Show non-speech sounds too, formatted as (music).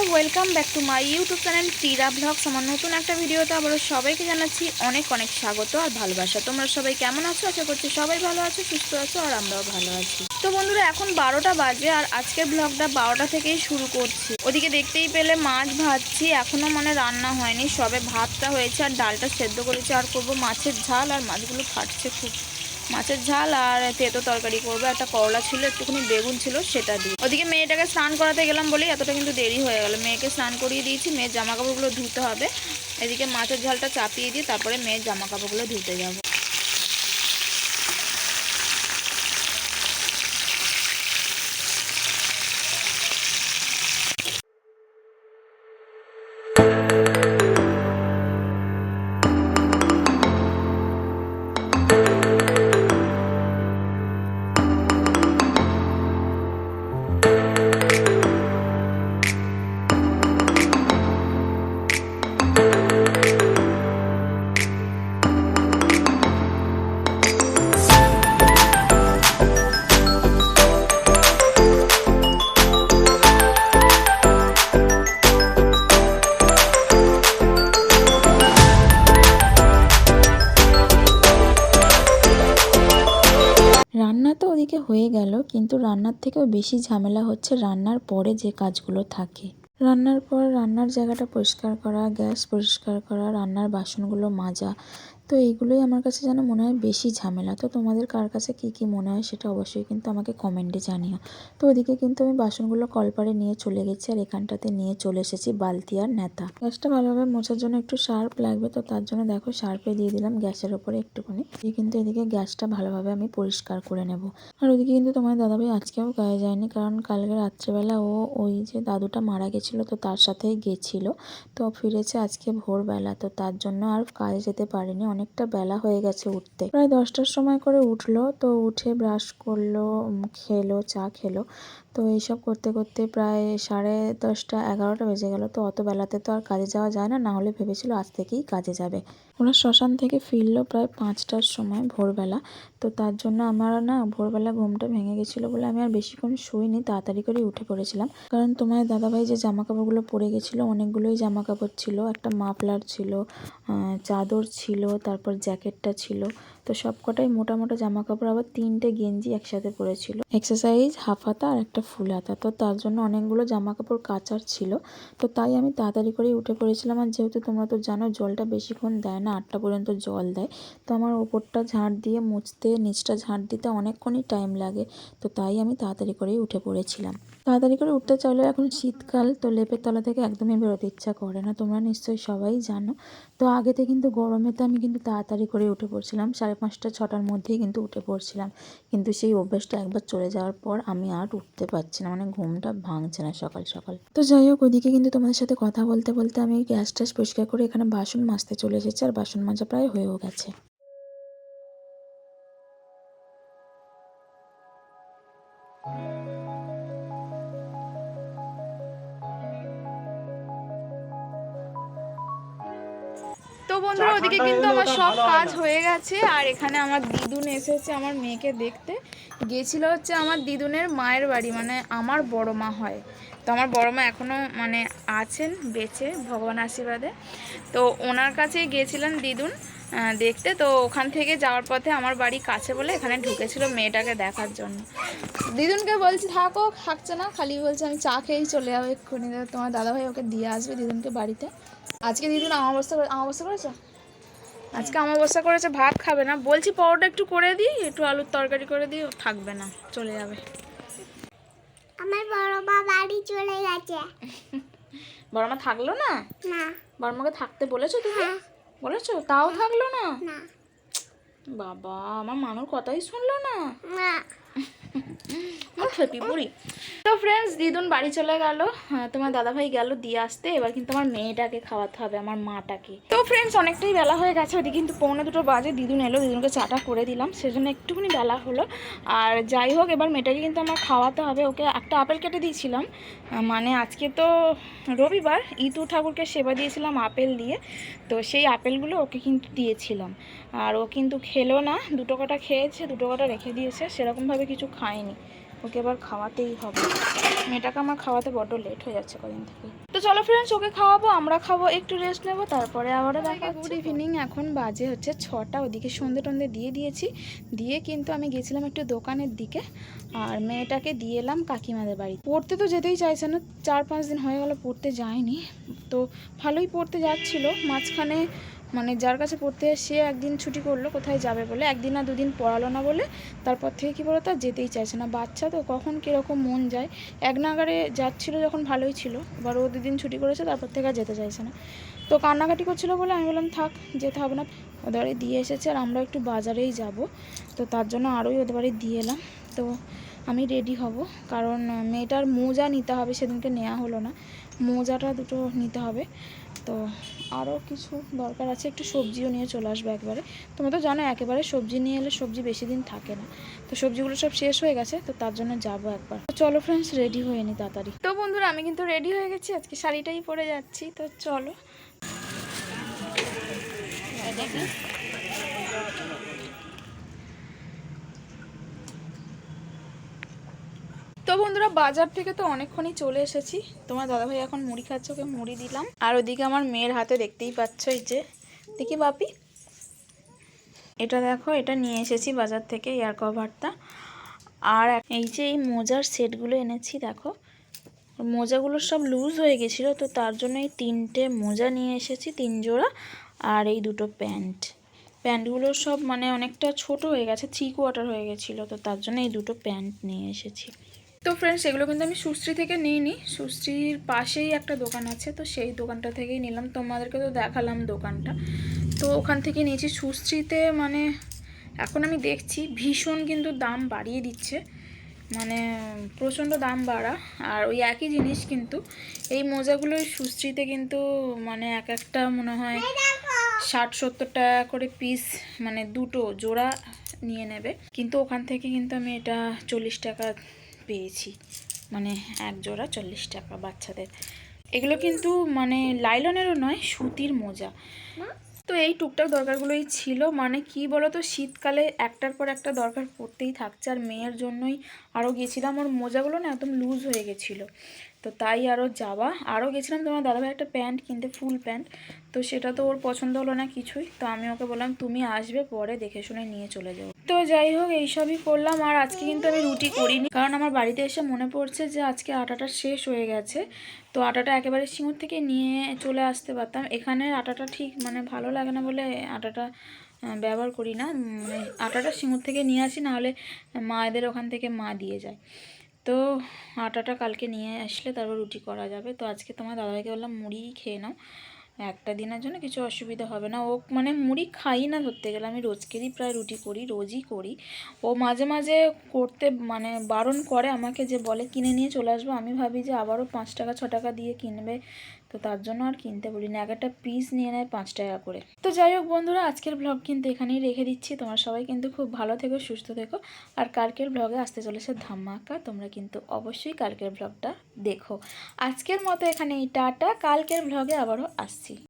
বন্ধুরা welcome back to my YouTube channel Tira vlogs আমার নতুন একটা ভিডিওতে আবারও সবাইকে জানাচ্ছি অনেক অনেক স্বাগত আর ভালোবাসা। তোমরা সবাই কেমন আছো? আশা করছি সবাই ভালো আছো, সুস্থ আছো আর আমরাও ভালো আছি। তো বন্ধুরা, এখন বারোটা বাজে আর আজকের ব্লগটা বারোটা থেকেই শুরু করছি। ওদিকে দেখতেই পেলে মাছ ভাজছি এখনও মানে রান্না হয়নি। সবে ভাতটা হয়েছে আর ডালটা সেদ্ধ করেছি। আর করব মাছের ঝাল আর মাছগুলো ফাটছে খুব। মাছের ঝাল আর তেতো তরকারি করব। একটা করলা ছিল, একটুখানি বেগুন ছিল, সেটা দিই ওদিকে মেয়েটাকে স্নান করাতে গেলাম বলেই এতটা কিন্তু দেরি হয়ে গেল। মেয়েকে স্নান করিয়ে দিয়েছি, মেয়ের জামা কাপড়গুলো ধুতে হবে। এদিকে মাছের ঝালটা চাপিয়ে দিয়ে তারপরে মেয়ের জামা কাপড়গুলো ধুতে যাব। রান্না তো ওদিকে হয়ে গেল, কিন্তু রান্নার থেকেও বেশি ঝামেলা হচ্ছে রান্নার পরে যে কাজগুলো থাকে। রান্নার পর রান্নার জায়গাটা পরিষ্কার করা, গ্যাস পরিষ্কার করা, রান্নার বাসনগুলো মাজা তো এইগুলোই আমার কাছে যেন মনে হয় বেশি ঝামেলা। তো তোমাদের কার কাছে কী কী মনে হয় সেটা অবশ্যই কিন্তু আমাকে কমেন্টে জানিও। তো ওদিকে কিন্তু আমি বাসনগুলো কলপারে নিয়ে চলে গেছি আর এখানটাতে নিয়ে চলে এসেছি বালতি আর নেতা। গ্যাসটা ভালোভাবে মোছার জন্য একটু শার্প লাগবে, তো তার জন্য দেখো শার্পে দিয়ে দিলাম গ্যাসের ওপরে একটুখানি। দিয়ে কিন্তু এদিকে গ্যাসটা ভালোভাবে আমি পরিষ্কার করে নেব। আর ওদিকে কিন্তু তোমার দাদাভাই আজকেও গায়ে যায়নি, কারণ কালকে রাত্রেবেলা ও ওই যে দাদুটা মারা গেছিল, তো তার সাথেই গেছিল। তো ফিরেছে আজকে ভোরবেলা, তো তার জন্য আর কাজে যেতে পারেনি অনেকটা বেলা হয়ে গেছে উঠতে। প্রায় দশটার সময় করে উঠল, তো উঠে ব্রাশ করল খেলো, চা খেলো। তো এইসব করতে করতে প্রায় সাড়ে দশটা, এগারোটা বেজে গেল। তো অত বেলাতে তো আর কাজে যাওয়া যায় না। না হলে ভেবেছিল আজ থেকেই কাজে যাবে। ওরা শ্মশান থেকে ফিরলো প্রায় পাঁচটার সময় ভোরবেলা। তো তার জন্য আমার না ভোরবেলা ঘুমটা ভেঙে গেছিল বলে আমি আর বেশিক্ষণ শুইনি। তাড়াতাড়ি করে উঠে পড়েছিলাম। কারণ তোমার দাদাভাই যে জামা কাপড়গুলো পরে গেছিল, অনেকগুলোই জামা কাপড় ছিল। একটা মাফলার ছিল চাদর ছিল, তারপর জ্যাকেটটা ছিল। তো সব কটাই মোটা মোটা জামা কাপড় আবার তিনটে গেঞ্জি একসাথে পরেছিল। এক্সারসাইজ হাফ হাতা আর একটা ফুল হাতা। তো তার জন্য অনেকগুলো জামা কাপড় কাচার ছিল। তো তাই আমি তাড়াতাড়ি করে উঠে পড়েছিলাম। আর যেহেতু তোমরা তো জানো, জলটা বেশিক্ষণ দেয় না, আটটা পর্যন্ত জল দেয়। তো আমার ওপরটা ঝাঁট দিয়ে মুছতে, নিচটা ঝাঁট দিতে অনেকক্ষণই টাইম লাগে। তো তাই আমি তাড়াতাড়ি করেই উঠে পড়েছিলাম। তাড়াতাড়ি করে উঠতে চাইলেও এখন শীতকাল, তো লেপের তলা থেকে একদমই বেরোতে ইচ্ছা করে না। তোমরা নিশ্চয়ই সবাই জানো। তো আগেতে কিন্তু গরমে তো আমি কিন্তু তাড়াতাড়ি করে উঠে পড়ছিলাম। পাঁচটা, ছটার মধ্যেই কিন্তু উঠে পড়ছিলাম। কিন্তু সেই অভ্যাসটা একবার চলে যাওয়ার পর আমি আর উঠতে পারছি না মানে ঘুমটা ভাঙছে না সকাল সকাল। তো যাই হোক, ওইদিকে কিন্তু তোমাদের সাথে কথা বলতে বলতে আমি গ্যাস ট্যাস পরিষ্কার করে এখানে বাসন মাজতে চলে এসেছি, আর বাসন মাজা প্রায় হয়েও গেছে। বন্ধুরা ওদিকে কিন্তু আমার সব কাজ হয়ে গেছে আর এখানে আমার দিদুন এসেছে আমার মেয়েকে দেখতে। গিয়েছিল হচ্ছে আমার দিদুনের মায়ের বাড়ি মানে আমার বড় মা হয়। তো আমার বড় মা এখনও মানে আছেন বেঁচে ভগবান আশীর্বাদে। তো ওনার কাছেই গিয়েছিলেন দিদুন দেখতে। তো ওখান থেকে যাওয়ার পথে আমার বাড়ি কাছে বলে এখানে ঢুকেছিল মেয়েটাকে দেখার জন্য। দিদুনকে বলছি থাকো থাকছে না খালি বলছে আমি চা খেয়েই চলে যাব এক্ষুনি। তোমার দাদাভাই ওকে দিয়ে আসবে দিদুনকে বাড়িতে। আজকে দিদুন আমাবস্যা করে আমাবস্যা করেছে? আজকে আমাবস্যা করেছে ভাত খাবে না। বলছি পরোটা একটু করে দিই একটু আলুর তরকারি করে দিই থাকবে না চলে যাবে। আমার বড় মা বাড়ি চলে গেছে। (laughs) বড় মা থাকল না? না। বড় মাকে থাকতে বলেছ তুমি? হ্যাঁ। বলেছ? তাও থাকল না? না। বাবা আমার মানুর কথাই শুনলো না? না। খেপি পুরি তো ফ্রেন্ডস দিদুন বাড়ি চলে গেল। হ্যাঁ, তোমার দাদাভাই গেল দিয়ে আসতে। এবার কিন্তু আমার মেয়েটাকে খাওয়াতে হবে আমার মাটাকে। তো ফ্রেন্ডস অনেকটাই বেলা হয়ে গেছে। ওদিকে কিন্তু পৌনে দুটো বাজে দিদুন এলো দিদুনকে চাটা করে দিলাম। সেজন্য একটুখানি বেলা হলো। আর যাই হোক এবার মেয়েটাকে কিন্তু আমার খাওয়াতে হবে। ওকে একটা আপেল কেটে দিয়েছিলাম। মানে আজকে তো রবিবার ইতু ঠাকুরকে সেবা দিয়েছিলাম আপেল দিয়ে। তো সেই আপেলগুলো ওকে কিন্তু দিয়েছিলাম। আর ও কিন্তু খেলো না। দুটো কটা খেয়েছে দুটো কটা রেখে দিয়েছে। সেরকমভাবে কিছু খায়নি। ওকে এবার খাওয়াতেই হবে। মেয়েটাকে আমার খাওয়াতে বড্ড লেট হয়ে যাচ্ছে কদিন থেকে। তো চলো ফ্রেন্ডস ওকে খাওয়াবো আমরা খাব একটু রেস্ট নেব তারপরে আবারও দেখা গুড ইভিনিং এখন বাজে হচ্ছে ছটা ওদিকে সন্ধে টন্ধে দিয়ে দিয়েছি। দিয়ে কিন্তু আমি গেছিলাম একটু দোকানের দিকে আর মেয়েটাকে দিয়ে এলাম কাকিমাদের বাড়ি। পড়তে তো যেতেই চাইছে না চার পাঁচ দিন হয়ে গেল পড়তে যায়নি। তো ভালোই পড়তে যাচ্ছিল মাঝখানে মানে যার কাছে পড়তে সে একদিন ছুটি করল, কোথায় যাবে বলে, একদিন না দুদিন পড়ালো না বলে, তারপর থেকে কী বলতো, আর যেতেই চাইছে না। বাচ্চা তো কখন কীরকম মন যায়, এক নাগারে যাচ্ছিল যখন ভালোই ছিল, এবার ও দুদিন ছুটি করেছে, তারপর থেকে আর যেতে চাইছে না। তো কান্নাকাটি করছিল বলে আমি বললাম, থাক, যেতে হবে না। ওদের বাড়ি দিয়ে এসেছে, আর আমরা একটু বাজারেই যাব। তো তার জন্য আরোই ওদের বাড়ি দিয়ে এলাম। তো আমি রেডি হব, কারণ মেয়েটার মোজা নিতে হবে, সেদিনকে নেওয়া হলো না। মোজাটা দুটো নিতে হবে। তো আরও কিছু দরকার আছে, একটু সবজিও নিয়ে চলে আসবে একবারে। তোমরা তো জানো একেবারে সবজি নিয়ে এলে সবজি বেশি দিন থাকে না। তো সবজিগুলো সব শেষ হয়ে গেছে, তো তার জন্য যাব একবার। তো চলো ফ্রেন্ডস রেডি হয়ে নি তাড়াতাড়ি। তো বন্ধুরা, আমি কিন্তু রেডি হয়ে গেছি, আজকে শাড়িটাই পরে যাচ্ছি, তো চলো। তো বন্ধুরা, বাজার থেকে তো অনেকক্ষণই চলে এসেছি। তোমার দাদাভাই এখন মুড়ি খাচ্ছে, ওকে মুড়ি দিলাম। আর ওদিকে আমার মেয়ের হাতে দেখতেই পাচ্ছ এই যে, দেখি বাপি। এটা দেখো, এটা নিয়ে এসেছি বাজার থেকে এয়ার কভারটা আর এই যে এই মোজার সেটগুলো এনেছি, দেখো। মোজাগুলো সব লুজ হয়ে গেছিল, তো তার জন্য এই তিনটে মোজা নিয়ে এসেছি, তিন জোড়া আর এই দুটো প্যান্ট। প্যান্টগুলো সব মানে অনেকটা ছোট হয়ে গেছে থ্রি কোয়ার্টার হয়ে গেছিল, তো তার জন্য এই দুটো প্যান্ট নিয়ে এসেছি। তো ফ্রেন্ডস এগুলো কিন্তু আমি সুশ্রী থেকে নিইনি। সুশ্রীর পাশেই একটা দোকান আছে, তো সেই দোকানটা থেকেই নিলাম। তোমাদেরকে তো দেখালাম দোকানটা। তো ওখান থেকে নিয়েছি। সুশ্রীতে মানে এখন আমি দেখছি, ভীষণ কিন্তু দাম বাড়িয়ে দিচ্ছে। মানে প্রচণ্ড দাম বাড়া। আর ওই একই জিনিস কিন্তু, এই মোজাগুলো সুশ্রীতে কিন্তু মানে এক একটা মনে হয় ষাট, সত্তর টাকা করে পিস মানে দুটো জোড়া নিয়ে নেবে। কিন্তু ওখান থেকে কিন্তু আমি এটা চল্লিশ টাকা পেয়েছি। মানে এক জোড়া চল্লিশ টাকা বাচ্চাদের। এগুলো কিন্তু মানে লাইলনেরও নয়, সুতির মোজা। তো এই টুকটাক দরকারগুলোই ছিল। মানে কি বলো তো শীতকালে একটার পর একটা দরকার পড়তেই থাকছে। আর মেয়ের জন্যই আরও গিয়েছিলাম। ওর মোজাগুলো না একদম লুজ হয়ে গেছিল। তো তাই আরও যাওয়া। আরও গেছিলাম তোমার দাদাভাই একটা প্যান্ট কিনতে, ফুল প্যান্ট। তো সেটা তো ওর পছন্দ হলো না কিছুই। তো আমি ওকে বললাম, তুমি আসবে, পরে দেখে শুনে নিয়ে চলে যাও। তো যাই হোক, এইসবই করলাম। আর আজকে কিন্তু আমি রুটি করিনি। কারণ আমার বাড়িতে এসে মনে পড়ছে যে আজকে আটাটা শেষ হয়ে গেছে। তো আটাটা একেবারে সিঙ্গুর থেকে নিয়ে চলে আসতে পারতাম। এখানে আটাটা ঠিক মানে ভালো লাগে না বলে আটাটা ব্যবহার করি না। মানে আটাটা সিঙ্গুর থেকে নিয়ে আসি, নাহলে মায়েদের ওখান থেকে মা দিয়ে যায়। তো আটাটা কালকে নিয়ে আসলে তারপর রুটি করা যাবে। তো আজকে তোমার দাদাভাইকে বললাম মুড়ি খেয়ে নাও। একটা দিনের জন্য কিছু অসুবিধা হবে না। ও মানে মুড়ি খাই না ধরতে গেলে। আমি রোজকেরই প্রায় রুটি করি, রোজই করি। ও মাঝে মাঝে করতে মানে বারণ করে আমাকে যে বলে কিনে নিয়ে চলে আসব। আমি ভাবি যে আবারও পাঁচ টাকা, ছ টাকা দিয়ে কিনবে। তো তার জন্য আর কিনতে বলি না এক একটা পিস নিয়ে নেয় পাঁচ টাকা করে। তো যাই হোক বন্ধুরা, আজকের ব্লগ কিন্তু এখানেই রেখে দিচ্ছি। তোমার সবাই কিন্তু খুব ভালো থেকো, সুস্থ থেকো। আর কালকের ব্লগে আসতে চলেছে ধামাকা। তোমরা কিন্তু অবশ্যই কালকের ব্লগটা দেখো। আজকের মতো এখানেই, টাটা। কালকের ব্লগে আবারও আসছি।